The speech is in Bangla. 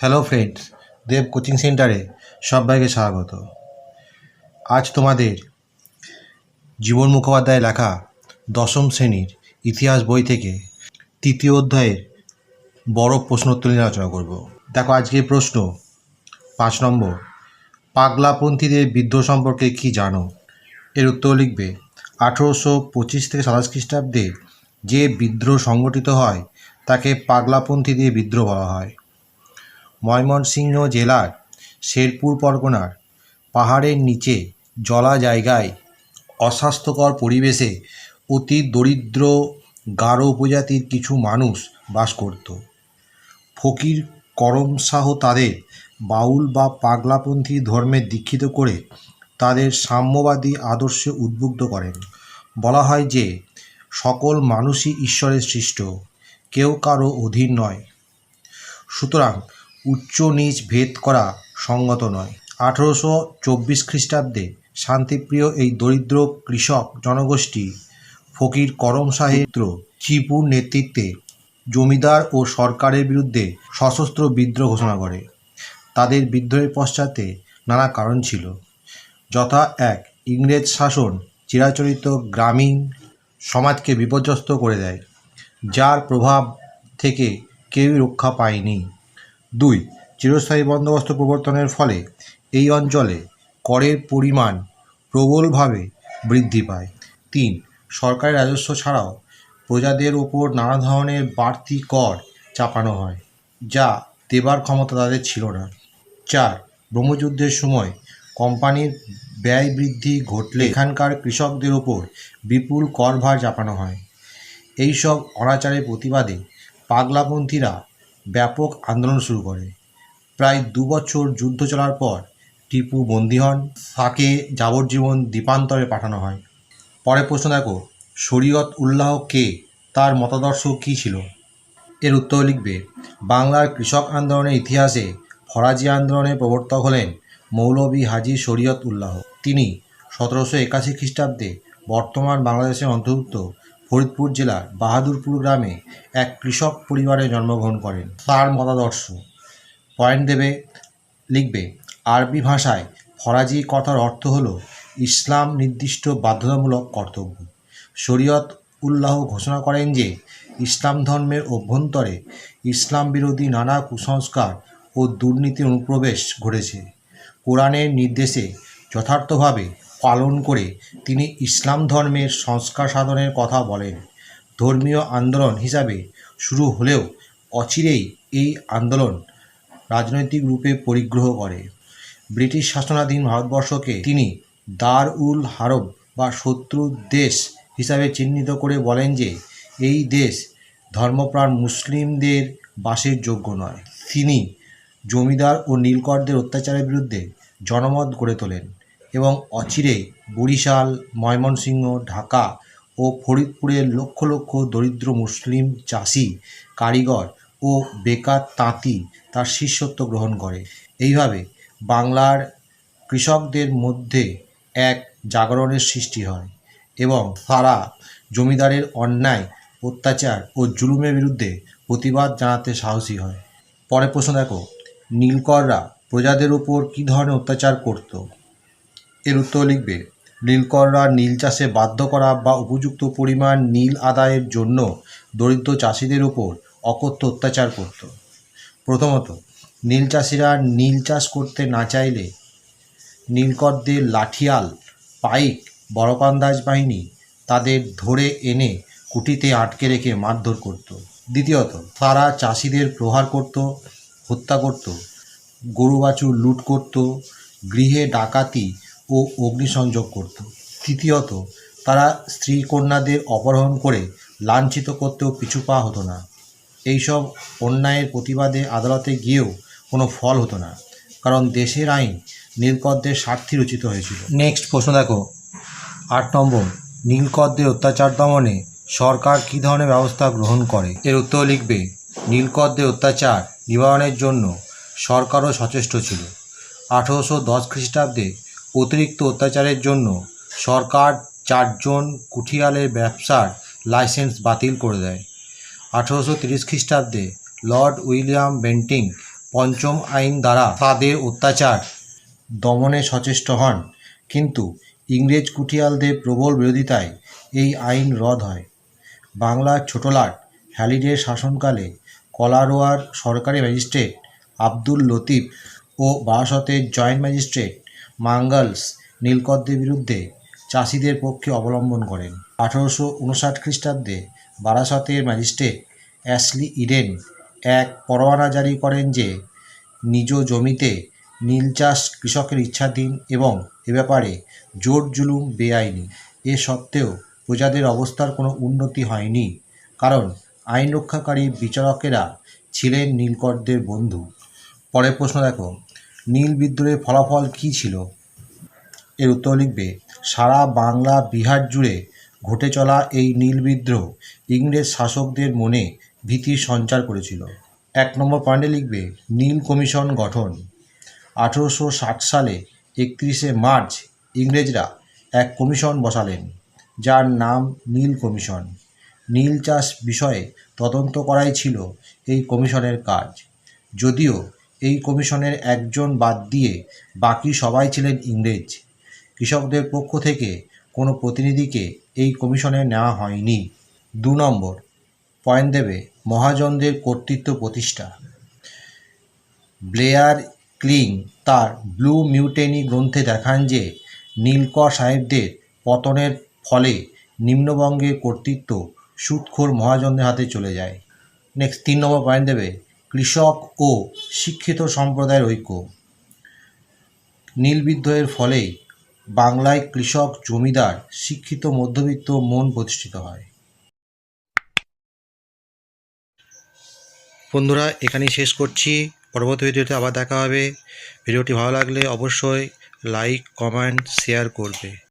হ্যালো ফ্রেন্ডস দেব কোচিং সেন্টারে সবাইকে স্বাগত। আজ তোমাদের জীবন মুখোপাধ্যায় লেখা দশম শ্রেণির ইতিহাস বই থেকে তৃতীয় অধ্যায়ের বড় প্রশ্নোত্তর নিয়ে আলোচনা করব। দেখো, আজকের প্রশ্ন পাঁচ নম্বর, পাগলাপন্থীদের বিদ্রোহ সম্পর্কে কি জানো? এর উত্তর লিখবে, আঠেরোশো পঁচিশ থেকে সাতাশ খ্রিস্টাব্দে যে বিদ্রোহ সংগঠিত হয়, তাকে পাগলাপন্থীদের বিদ্রোহ বলা হয়। ময়মনসিংহ জেলার শেরপুর পরগনার পাহাড়ের নিচে জলা জায়গায় অস্বাস্থ্যকর পরিবেশে অতি দরিদ্র, গারো উপজাতির কিছু মানুষ বাস করত। ফকির করম শাহ তাদের বাউল বা পাগলাপন্থী ধর্মে দীক্ষিত করে তাদের সাম্যবাদী আদর্শে উদ্বুদ্ধ করেন। বলা হয় যে, সকল মানুষই ঈশ্বরের সৃষ্ট, কেউ কারও অধীন নয়। সুতরাং উচ্চ নিচ ভেদ করা সঙ্গত নয়। আঠেরোশো চব্বিশ খ্রিস্টাব্দে শান্তিপ্রিয় এই দরিদ্র কৃষক জনগোষ্ঠী ফকির করম সাহিত্র চিপুর নেতৃত্বে জমিদার ও সরকারের বিরুদ্ধে সশস্ত্র বিদ্রোহ ঘোষণা করে। তাদের বিদ্রোহের পশ্চাতে নানা কারণ ছিল। যথা এক, ইংরেজ শাসন চিরাচরিত গ্রামীণ সমাজকে বিপর্যস্ত করে দেয়, যার প্রভাব থেকে কেউই রক্ষা পায়নি। দুই, চিরস্থায়ী বন্দোবস্ত প্রবর্তনের ফলে এই অঞ্চলে করের পরিমাণ প্রবলভাবে বৃদ্ধি পায়। তিন সরকারি রাজস্ব ছাড়াও প্রজাদের ওপর নানা ধরনের বাড়তি কর চাপানো হয়, যা দেবার ক্ষমতা তাদের ছিল না। চার, ব্রহ্মযুদ্ধের সময় কোম্পানির ব্যয় বৃদ্ধি ঘটলে এখানকার কৃষকদের ওপর বিপুল করভার চাপানো হয়। এইসব অনাচারের প্রতিবাদে পাগলাপন্থীরা ব্যাপক আন্দোলন শুরু করে। প্রায় দু বছর যুদ্ধ চলার পর টিপু বন্দী হন। তাকে যাবজ্জীবন দ্বীপান্তরে পাঠানো হয়। পরের প্রশ্ন দেখো, শরীয়ত উল্লাহ কে? তার মতাদর্শ কী ছিল? এর উত্তর লিখবে, বাংলার কৃষক আন্দোলনের ইতিহাসে ফরাজি আন্দোলনের প্রবর্তক হলেন মৌলভী হাজি শরীয়ত উল্লাহ। তিনি সতেরোশো একাশি খ্রিস্টাব্দে বর্তমান বাংলাদেশের অন্তর্ভুক্ত ফরিদপুর জেলার বাহাদুরপুর গ্রামে এক কৃষক পরিবারে জন্মগ্রহণ করেন। তার মতাদর্শ। পয়েন্ট দেবে, লিখবে, আরবি ভাষায় ফরাজি কথার অর্থ হল ইসলাম নির্দিষ্ট বাধ্যতামূলক কর্তব্য। শরীয়ত উল্লাহ ঘোষণা করেন যে ইসলাম ধর্মের অভ্যন্তরে ইসলাম বিরোধী নানা কুসংস্কার ও দুর্নীতির অনুপ্রবেশ ঘটেছে। কোরআনের নির্দেশে যথার্থভাবে পালন করে তিনি ইসলাম ধর্মের সংস্কার সাধনের কথা বলেন। ধর্মীয় আন্দোলন হিসাবে শুরু হলেও অচিরেই এই আন্দোলন রাজনৈতিক রূপে পরিগ্রহ করে। ব্রিটিশ শাসনাধীন ভারতবর্ষকে তিনি দার উল হারব বা শত্রু দেশ হিসাবে চিহ্নিত করে বলেন যে, এই দেশ ধর্মপ্রাণ মুসলিমদের বাসের যোগ্য নয়। তিনি জমিদার ও নীলকরদের অত্যাচারের বিরুদ্ধে জনমত গড়ে তোলেন। এবং অচিরে বরিশাল, ময়মনসিংহ, ঢাকা ও ফরিদপুরের লক্ষ লক্ষ দরিদ্র মুসলিম চাষি, কারিগর ও বেকার তাঁতি তার শিষ্যত্ব গ্রহণ করে। এইভাবে বাংলার কৃষকদের মধ্যে এক জাগরণের সৃষ্টি হয় এবং তারা জমিদারের অন্যায়, অত্যাচার ও জুলুমের বিরুদ্ধে প্রতিবাদ জানাতে সাহসী হয়। পরে প্রশ্ন দেখো, নীলকররা প্রজাদের উপর কী ধরনের অত্যাচার করত? এর উত্তর লিখবে, নীলকররা নীল চাষে বাধ্য করা বা উপযুক্ত পরিমাণ নীল আদায়ের জন্য দরিদ্র চাষিদের উপর অকথ্য অত্যাচার করত। প্রথমত, নীল চাষিরা নীল চাষ করতে না চাইলে নীলকরদের লাঠিয়াল, পাইক বড়কান্দাজ বাহিনী তাদের ধরে এনে কুটিতে আটকে রেখে মারধর করত। দ্বিতীয়ত, তারা চাষিদের প্রহার করত, হত্যা করত গরু বাছুর লুট করত, গৃহে ডাকাতি ও অগ্নিসংযোগ করত। তৃতীয়ত, তারা স্ত্রী কন্যাদের অপহরণ করে লাঞ্ছিত করতেও পিছু পা হতো না। এইসব অন্যায়ের প্রতিবাদে আদালতে গিয়েও কোনো ফল হতো না, কারণ দেশের আইন নীলকরদের স্বার্থে রচিত হয়েছিল। নেক্সট প্রশ্ন দেখো। আট নম্বর নীলকরদের অত্যাচার দমনে সরকার কী ধরনের ব্যবস্থা গ্রহণ করে? এর উত্তর লিখবে নীলকরদের অত্যাচার নিবারণের জন্য সরকারও সচেষ্ট ছিল। আঠেরোশো দশ খ্রিস্টাব্দে অতিরিক্ত অত্যাচারের জন্য সরকার চারজন কুঠিয়ালের ব্যবসার লাইসেন্স বাতিল করে দেয়। আঠেরোশো তিরিশ খ্রিস্টাব্দে লর্ড উইলিয়াম বেন্টিং পঞ্চম আইন দ্বারা তাদের অত্যাচার দমনে সচেষ্ট হন। কিন্তু ইংরেজ কুঠিয়ালদের প্রবল বিরোধিতায় এই আইন রদ হয়। বাংলার ছোটলাট হ্যালিডের শাসনকালে কলারোয়ার সরকারি ম্যাজিস্ট্রেট আব্দুল লতিফ ও বারাসতের জয়েন্ট ম্যাজিস্ট্রেট মাঙ্গালস নীলকরদের বিরুদ্ধে চাষিদের পক্ষে অবলম্বন করেন। আঠারোশো উনষাট খ্রিস্টাব্দে বারাসতের ম্যাজিস্ট্রেট অ্যাসলি ইডেন এক পরোয়ানা জারি করেন যে, নিজ জমিতে নীল চাষ কৃষকের ইচ্ছাধীন এবং এ ব্যাপারে জোর জুলুম বেআইনি। এ সত্ত্বেও প্রজাদের অবস্থার কোনো উন্নতি হয়নি, কারণ আইন রক্ষাকারী বিচারকেরা ছিলেন নীলকরদের বন্ধু। পরের প্রশ্ন দেখো। নীল বিদ্রোহের ফলাফল কী ছিল? এর উত্তর লিখবে, সারা বাংলা বিহার জুড়ে ঘটে চলা এই নীল বিদ্রোহ ইংরেজ শাসকদের মনে ভীতির সঞ্চার করেছিল। এক নম্বর পয়েন্টে লিখবে, নীল কমিশন গঠন। আঠেরোশো ষাট সালে একত্রিশে মার্চ ইংরেজরা এক কমিশন বসালেন, যার নাম নীল কমিশন। নীল চাষ বিষয়ে তদন্ত করাই ছিল এই কমিশনের কাজ। যদিও এই কমিশনের একজন বাদ দিয়ে বাকি সবাই ছিলেন ইংরেজ। কৃষকদের পক্ষ থেকে কোনো প্রতিনিধিকে এই কমিশনে নেওয়া হয়নি। দু নম্বর পয়েন্ট দেবে মহাজনদের কর্তৃত্ব প্রতিষ্ঠা। ব্লেয়ার ক্লিং তার ব্লু মিউটেনি গ্রন্থে দেখান যে নীলকর সাহেবদের পতনের ফলে নিম্নবঙ্গের কর্তৃত্ব সুদখোর মহাজনদের হাতে চলে যায়। নেক্সট, তিন নম্বর পয়েন্ট দেবে কৃষক ও শিক্ষিত সম্প্রদায়ের ঐক্য। নীল বিদ্রোহের ফলেই বাংলায় কৃষক, জমিদার, শিক্ষিত, মধ্যবিত্ত মন প্রতিষ্ঠিত হয়। বন্ধুরা, এখানেই শেষ করছি। পরবর্তী ভিডিওতে আবার দেখা হবে। ভিডিওটি ভালো লাগলে অবশ্যই লাইক কমেন্ট শেয়ার করবে।